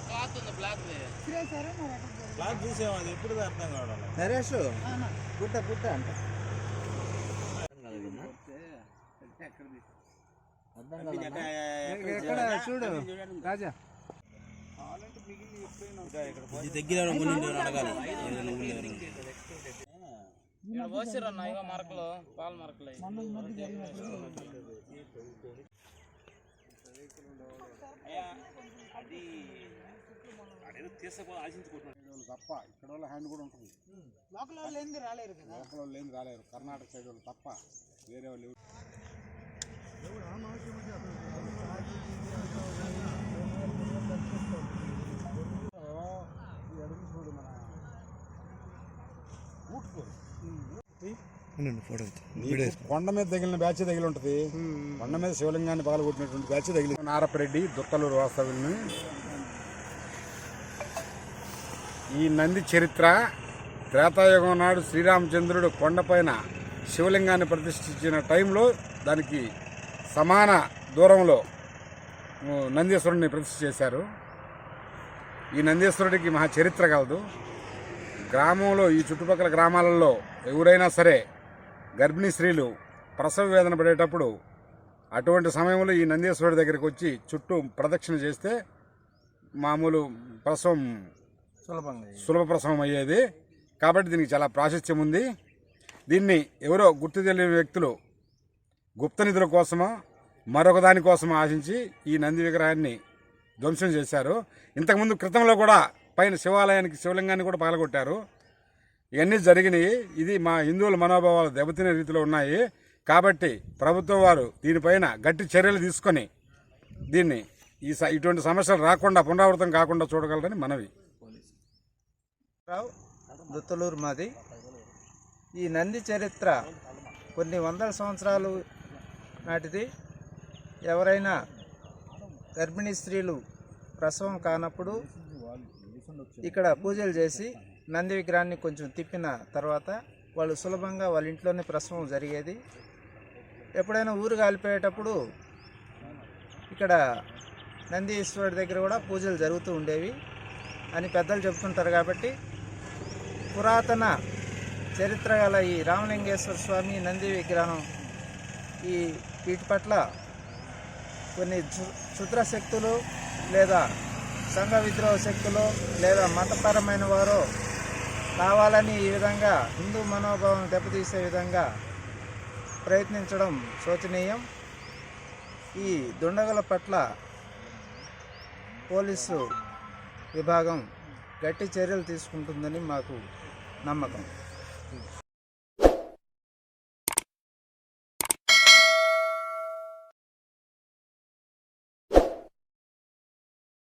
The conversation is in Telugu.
క్లాత్ ఉంది బ్లాక్ క్లాస్ చూసాము అది ఎప్పుడు అర్థం కావడం నరేష్ గుట్ట గుట్ట అంట. ఎక్కడ చూడు రాజా. ఇది దగ్గర అడగాలి. పోసిరన్న ఇగో మరకలు పాల మరకలు తప్ప ఇక్కడ వాళ్ళ హ్యాండ్ కూడా ఉంటుంది. లోకల్ వాళ్ళు ఏంది రాలేరు లోకల్ వాళ్ళు ఏంది రాలేరు. కర్ణాటక సైడ్ వాళ్ళు తప్ప వేరే వాళ్ళు కొండ మీద తగిలిన బ్యాచ్ తగిలి ఉంటుంది. కొండ మీద శివలింగాన్ని పగలగొట్టినటువంటి బ్యాచ్ తగిలి నారపరెడ్డి దుత్తలూరు వాస్తవ్యుల్ని ఈ నంది చరిత్ర త్రేతాయుగం నాడు శ్రీరామచంద్రుడు కొండపైన శివలింగాన్ని ప్రతిష్ఠించిన టైంలో దానికి సమాన దూరంలో నందీశ్వరుడిని ప్రతిష్ఠ చేశారు. ఈ నందీశ్వరుడికి మహా చరిత్ర కలదు. గ్రామంలో ఈ చుట్టుపక్కల గ్రామాలలో ఎవరైనా సరే గర్భిణీ స్త్రీలు ప్రసవ వేదన పడేటప్పుడు అటువంటి సమయంలో ఈ నందీశ్వరుడి దగ్గరికి వచ్చి చుట్టూ ప్రదక్షిణ చేస్తే మామూలు ప్రసవం సులభ ప్రసవం అయ్యేది కాబట్టి దీనికి చాలా ప్రాశస్త్యం ఉంది. దీన్ని ఎవరో గుర్తు తెలియని వ్యక్తులు గుప్త నిధుల కోసమో మరొక దాని ఆశించి ఈ నంది విగ్రహాన్ని ధ్వంసం చేశారు. ఇంతకుముందు క్రితంలో కూడా పైన శివాలయానికి శివలింగాన్ని కూడా పగలగొట్టారు. ఇవన్నీ జరిగినాయి. ఇది మా హిందువుల మనోభావాలు దెబ్బతినే రీతిలో ఉన్నాయి. కాబట్టి ప్రభుత్వం వారు దీనిపైన గట్టి చర్యలు తీసుకొని దీన్ని ఈ స- ఇటువంటి సమస్యలు రాకుండా పునరావృతం కాకుండా చూడగలరని మనవి. రావు దుత్తలూరు మాది. ఈ నంది చరిత్ర కొన్ని వందల సంవత్సరాలు నాటిది. ఎవరైనా గర్భిణీ స్త్రీలు ప్రసవం కానప్పుడు ఇక్కడ పూజలు చేసి నంది విగ్రహాన్ని కొంచెం తిప్పిన తర్వాత వాళ్ళు సులభంగా వాళ్ళ ఇంట్లోనే ప్రసవం జరిగేది. ఎప్పుడైనా ఊరు కాలిపోయేటప్పుడు ఇక్కడ నందీశ్వరుడి దగ్గర కూడా పూజలు జరుగుతూ ఉండేవి అని పెద్దలు చెప్తుంటారు కాబట్టి పురాతన చరిత్ర గల ఈ రామలింగేశ్వర స్వామి నంది విగ్రహం ఈ వీటి పట్ల కొన్ని క్షుద్ర శక్తులు లేదా సంఘ విద్రోహ శక్తులు లేదా మతపరమైన వారు కావాలని ఈ విధంగా హిందూ మనోభావం దెబ్బతీసే విధంగా ప్రయత్నించడం శోచనీయం. ఈ దుండగుల పట్ల పోలీసు విభాగం గట్టి చర్యలు తీసుకుంటుందని మాకు నమ్మకం